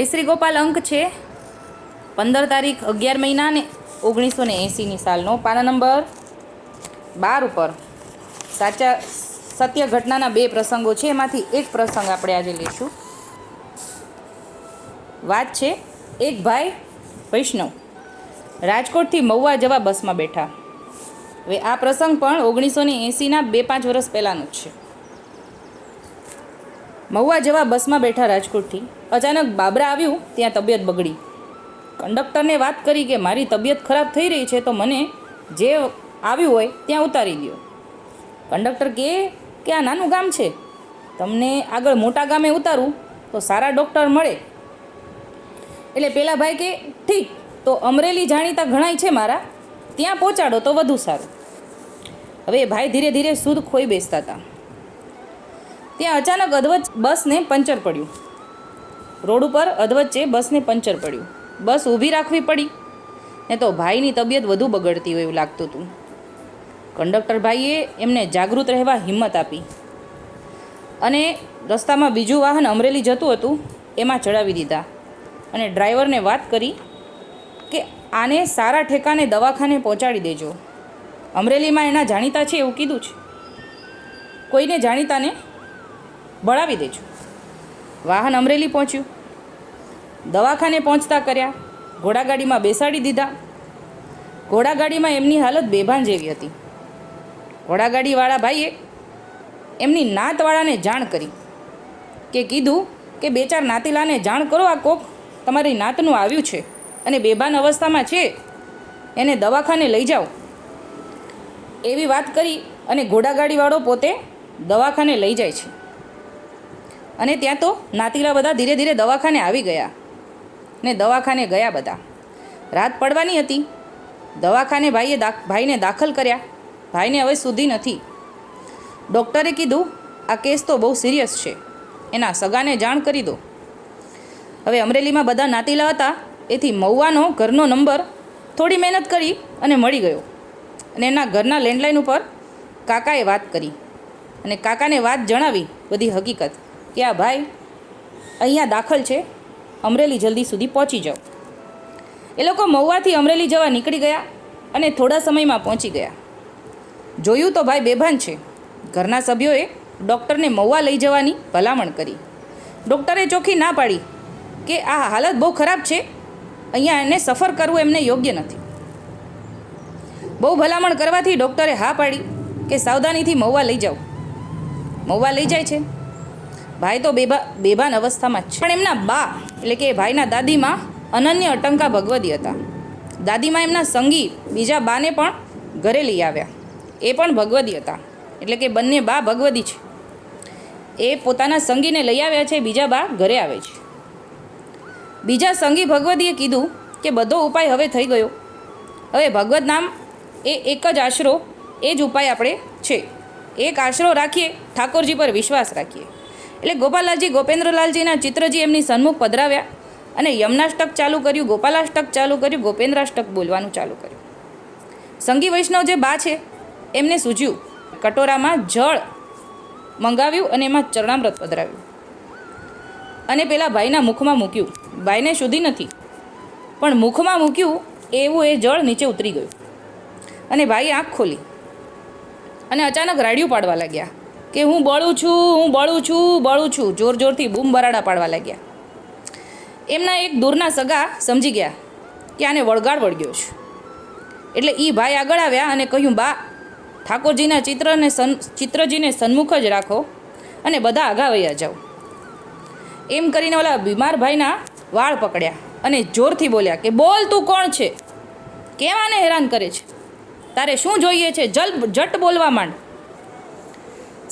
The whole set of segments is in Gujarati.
જયશ્રી ગોપાલ અંક છે. પંદર તારીખ અગિયાર મહિના ને ઓગણીસો ને એંસીની સાલનો પાના નંબર બાર ઉપર. સાચા સત્ય ઘટનાના બે પ્રસંગો છે. એમાંથી એક પ્રસંગ આપણે આજે લઈશું. વાત છે એક ભાઈ વૈષ્ણવ. રાજકોટથી મહુવા જવા બસમાં બેઠા. હવે આ પ્રસંગ પણ ઓગણીસો ને એંસીના બે પાંચ વર્ષ પહેલાંનો જ છે. મહુવા જવા બસમાં બેઠા રાજકોટથી અચાનક બાબરા આવ્યું, ત્યાં તબિયત બગડી. કંડક્ટરને વાત કરી કે, મારી તબિયત ખરાબ થઈ રહી છે, તો મને જે આવ્યું હોય, ત્યાં ઉતારી દો કંડક્ટર કહે કે આ નાનું ગામ છે? તમને આગળ મોટા ગામે ઉતારું, તો સારા ડૉક્ટર મળે. એટલે પેલા ભાઈ કે, ઠીક, તો અમરેલી જાણીતા ઘણાય છે મારા, ત્યાં પહોંચાડો તો વધુ સારું. હવે ભાઈ ધીરે ધીરે સુદ ખોઈ બેસતા હતા. ત્યાં અચાનક અધવચ બસને પંચર પડ્યું. રોડ ઉપર અધવચ્ચે બસને પંચર પડ્યું. બસ ઊભી રાખવી પડી. ને તો ભાઈની તબિયત વધુ બગડતી હોય એવું લાગતું હતું. કંડક્ટર ભાઈએ એમને જાગૃત રહેવા હિંમત આપી. અને રસ્તામાં બીજું વાહન અમરેલી જતું હતું, એમાં ચડાવી દીધા. અને ડ્રાઈવરને વાત કરી કે આને સારા ઠેકાને દવાખાને પહોંચાડી દેજો. અમરેલીમાં એના જાણીતા છે એવું કીધું છે. કોઈને જાણીતાને બળાવી દેજો. વાહન અમરેલી પહોંચ્યું. દવાખાને પહોંચતા કર્યા. ઘોડાગાડીમાં બેસાડી દીધા. ઘોડાગાડીમાં એમની હાલત બેભાન જેવી હતી. ઘોડાગાડીવાળા ભાઈએ એમની નાતવાળાને જાણ કરી કે કીધું કે બે ચાર નાતીલાને જાણ કરો, આ કોક તમારી નાતનું આવ્યું છે અને બેભાન અવસ્થામાં છે, એને દવાખાને લઈ જાઓ. એવી વાત કરી અને ઘોડાગાડીવાળો પોતે દવાખાને લઈ જાય છે. અને ત્યાં તો નાતીલા બધા ધીરે ધીરે દવાખાને આવી ગયા. ને દવાખાને ગયા બધા. રાત પડવાની હતી. દવાખાને ભાઈએ ભાઈને દાખલ કર્યા. ભાઈને હવે સુધી નથી. ડૉક્ટરે કીધું, આ કેસ તો બહુ સિરિયસ છે. એના સગાને જાણ કરી દો. હવે અમરેલીમાં બધા નાતીલા હતા. એથી મહુવાનો ઘરનો નંબર થોડી મહેનત કરી અને મળી ગયો. અને એના ઘરના લેન્ડલાઇન ઉપર કાકાએ વાત કરી. અને કાકાને વાત જણાવી બધી હકીકત. કે આ ભાઈ, અહીંયા દાખલ છે. અમરેલી જલ્દી સુધી પહોંચી જાઓ. એ લોકો મહુવાથી અમરેલી જવા નીકળી ગયા અને થોડા સમયમાં પહોંચી ગયા. જોયું તો ભાઈ બેભાન છે. ઘરના સભ્યોએ ડૉક્ટરને મહુવા લઈ જવાની ભલામણ કરી. ડૉક્ટરે ચોખ્ખી ના પાડી કે આ હાલત બહુ ખરાબ છે. અહીંયા એને સફર કરવું એમને યોગ્ય નથી. બહુ ભલામણ કરવાથી ડૉક્ટરે હા પાડી કે સાવધાનીથી મહુવા લઈ જાઓ. મહુવા લઈ જાય છે. ભાઈ તો બેભા બેભાન અવસ્થામાં જ છે. પણ એમના બા, એટલે કે ભાઈના દાદીમાં અનન્ય અટંકા ભગવતી હતા. દાદીમાં એમના સંગી બીજા બાને પણ ઘરે લઈ આવ્યા. એ પણ ભગવતી હતા. એટલે કે બંને બા ભગવતી છે. એ પોતાના સંગીને લઈ આવ્યા છે, બીજા બા ઘરે આવે છે. બીજા સંગી ભગવતીએ કીધું કે બધો ઉપાય હવે થઈ ગયો. હવે ભગવત નામ એ એક જ આશરો, એ જ ઉપાય આપણે છે. એક આશરો રાખીએ, ઠાકોરજી પર વિશ્વાસ રાખીએ. એટલે ગોપાલાલજી ગોપેન્દ્રલાલજીના ચિત્રજી એમની સન્મુખ પધરાવ્યા અને યમનાષ્ટક ચાલુ કર્યું, ગોપાલાષ્ટક ચાલુ કર્યું, ગોપેન્દ્રાષ્ટક બોલવાનું ચાલુ કર્યું. સંગી વૈષ્ણવ જે બા છે, એમને સૂજ્યું, કટોરામાં જળ મંગાવ્યું અને એમાં ચરણામૃત પધરાવ્યું. અને પેલા ભાઈના મુખમાં મૂક્યું. ભાઈને સુધી નથી, પણ મુખમાં મૂક્યું એવું એ જળ નીચે ઉતરી ગયું. અને ભાઈ આંખ ખોલી અને અચાનક રાડિયું પાડવા લાગ્યા. કે હું બળું છું, હું બળું છું બળું છું. જોર જોરથી બૂમ બરાડા પાડવા લાગ્યા. એમના એક દૂરના સગા સમજી ગયા કે આને વળગાડ વળગ્યો છે. એટલે એ ભાઈ આગળ આવ્યા અને કહ્યું, બા, ઠાકોરજીના ચિત્રને સન, ચિત્રજીને સન્મુખ જ રાખો અને બધા આગા વયા જાઓ. એમ કરીને ઓલા બીમાર ભાઈના વાળ પકડ્યા અને જોરથી બોલ્યા કે, બોલ તું કોણ છે? કેમ આને હેરાન કરે છે? તારે શું જોઈએ છે? જલ, જટ બોલવા માંડ.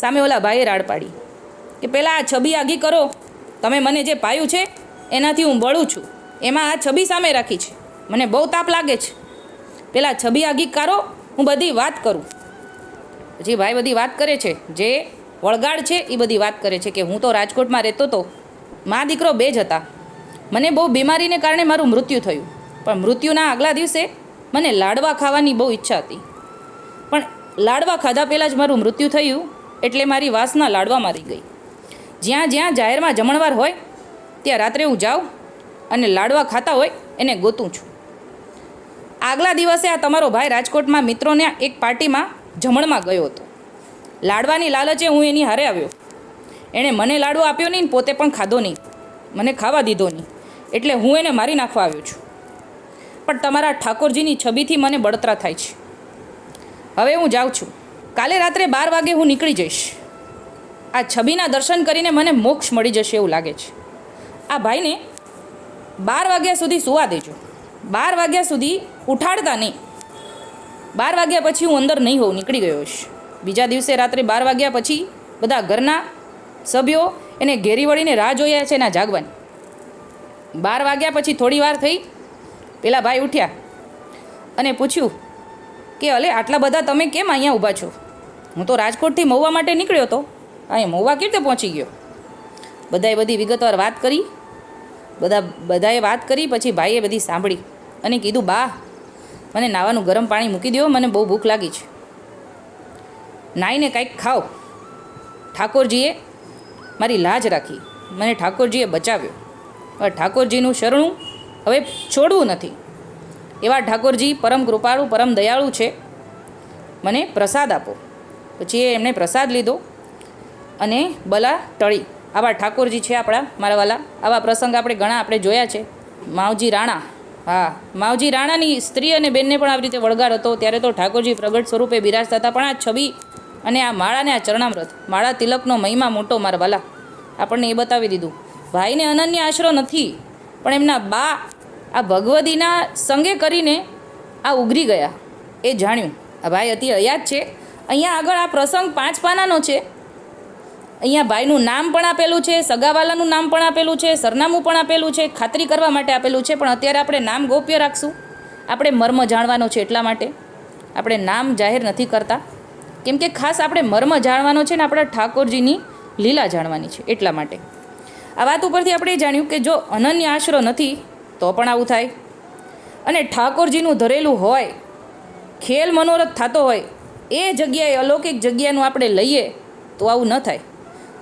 સામે ઓલા ભાઈએ રાડ પાડી કે પહેલાં આ છબી આગી કરો. તમે મને જે પાયું છે, એનાથી હું બળું છું. એમાં આ છબી સામે રાખી છે. મને બહુ તાપ લાગે છે. પહેલાં છબી આગી કરો, હું બધી વાત કરું. પછી ભાઈ બધી વાત કરે છે, જે વળગાડ છે એ બધી વાત કરે છે કે હું તો રાજકોટમાં રહેતો હતો મા દીકરો બે જ હતા. મને બહુ બીમારીને કારણે મારું મૃત્યુ થયું. પણ મૃત્યુના આગલા દિવસે મને લાડવા ખાવાની બહુ ઈચ્છા હતી. પણ લાડવા ખાધા પહેલાં જ મારું મૃત્યુ થયું. એટલે મારી વાસના લાડવા મારી ગઈ. જ્યાં જ્યાં જાહેરમાં જમણવાર હોય, ત્યાં રાત્રે હું જાઉં અને લાડવા ખાતા હોય, એને ગોતું છું. આગલા દિવસે આ તમારો ભાઈ રાજકોટમાં મિત્રોને એક પાર્ટીમાં જમણમાં ગયો હતો. લાડવાની લાલચે હું એની હારે આવ્યો. એણે મને લાડવો આપ્યો નહીં પોતે પણ ખાધો નહીં. મને ખાવા દીધો નહીં. એટલે હું એને મારી નાખવા આવ્યો છું. પણ તમારા ઠાકોરજીની છબીથી મને બળતરા થાય છે. હવે હું જાઉં છું. કાલે રાત્રે બાર વાગે હું નીકળી જઈશ. આ છબીના દર્શન કરીને મને મોક્ષ મળી જશે એવું લાગે છે. આ ભાઈને બાર વાગ્યા સુધી સુવા દેજો. બાર વાગ્યા સુધી ઉઠાડતા નહીં. બાર વાગ્યા પછી હું અંદર નહીં હોઉં, નીકળી ગયો હોઈશ. બીજા દિવસે રાત્રે બાર વાગ્યા પછી બધા ઘરના સભ્યો એને ઘેરી વળીને રાહ જોયા છે એના જાગવાની. બાર વાગ્યા પછી થોડી વાર થઈ, પેલા ભાઈ ઉઠ્યા અને પૂછ્યું કે અલે, આટલા બધા તમે કેમ અહીંયા ઊભા છો? હું તો રાજકોટથી મહુવા માટે નીકળ્યો હતો અહીંયા મહુવા કેવી રીતે પહોંચી ગયો? બધાએ બધી વિગતવાર વાત કરી. બધા, બધાએ વાત કરી, પછી ભાઈએ બધી સાંભળી અને કીધું, બા, મને નાવાનું ગરમ પાણી મૂકી દો મને બહુ ભૂખ લાગી છે. નાઈને કાંઈક ખાઓ. ઠાકોરજીએ મારી લાજ રાખી. મને ઠાકોરજીએ બચાવ્યો. ઠાકોરજીનું શરણું હવે છોડવું નથી. એવા ઠાકોરજી પરમ કૃપાળુ, પરમ દયાળુ છે. મને પ્રસાદ આપો. પછી એમણે પ્રસાદ લીધો અને બલા ટળી. આવા ઠાકોરજી છે આપણા મારા વાલા આવા પ્રસંગ આપણે ઘણા આપણે જોયા છે. માવજી રાણા. હા, માવજી રાણાની સ્ત્રી અને બેનને પણ આવી રીતે વળગાડ હતો. ત્યારે તો ઠાકોરજી પ્રગટ સ્વરૂપે બિરાજતા હતા. પણ આ છબી અને આ માળાને આ ચરણામૃત, માળા તિલકનો મહિમા મોટો મારા વાલા આપણને એ બતાવી દીધું. ભાઈને અનન્ય આશરો નથી, પણ એમના બા આ ભગવદીના સંગે કરીને આ ઉઘરી ગયા. એ જાણ્યું. આ ભાઈ અતિ અયાદ છે. અહીંયા આગળ આ પ્રસંગ પાંચ પાનાનો છે. અહીંયા ભાઈનું નામ પણ આપેલું છે, સગાવાલાનું નામ પણ આપેલું છે, સરનામું પણ આપેલું છે, ખાતરી કરવા માટે આપેલું છે, પણ અત્યારે આપણે નામ ગોપ્ય રાખશું. આપણે મર્મ જાણવાનો છે એટલા માટે. આપણે નામ જાહેર નથી કરતા. કેમ કે ખાસ આપણે મર્મ જાણવાનો છે ને આપણા ઠાકોરજીની લીલા જાણવાની છે એટલા માટે. આ વાત ઉપરથી આપણે જાણ્યું કે જો અનન્ય આશરો નથી તો પણ આવું થાય. અને ઠાકોરજીનું ધરેલું હોય, ખેલ મનોરથ થતો હોય, એ જગ્યાએ અલૌકિક જગ્યાનું આપણે લઈએ તો આવું ન થાય.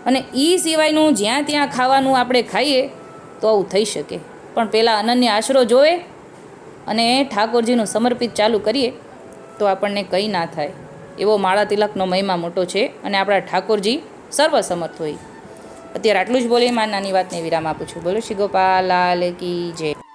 અને એ સિવાયનું જ્યાં ત્યાં ખાવાનું આપણે ખાઈએ તો આવું થઈ શકે. પણ પહેલાં અનન્ય આશરો જોવે અને ઠાકોરજીનું સમર્પિત ચાલુ કરીએ તો આપણને કંઈ ના થાય. એવો માળા તિલકનો મહિમા મોટો છે અને આપણા ઠાકોરજી સર્વસમર્થ હોય. અત્યારે આટલું જ બોલી માં નાની વાતને વિરામ આપું છું. બોલો શ્રી ગોપાલ, લાલ કી જય.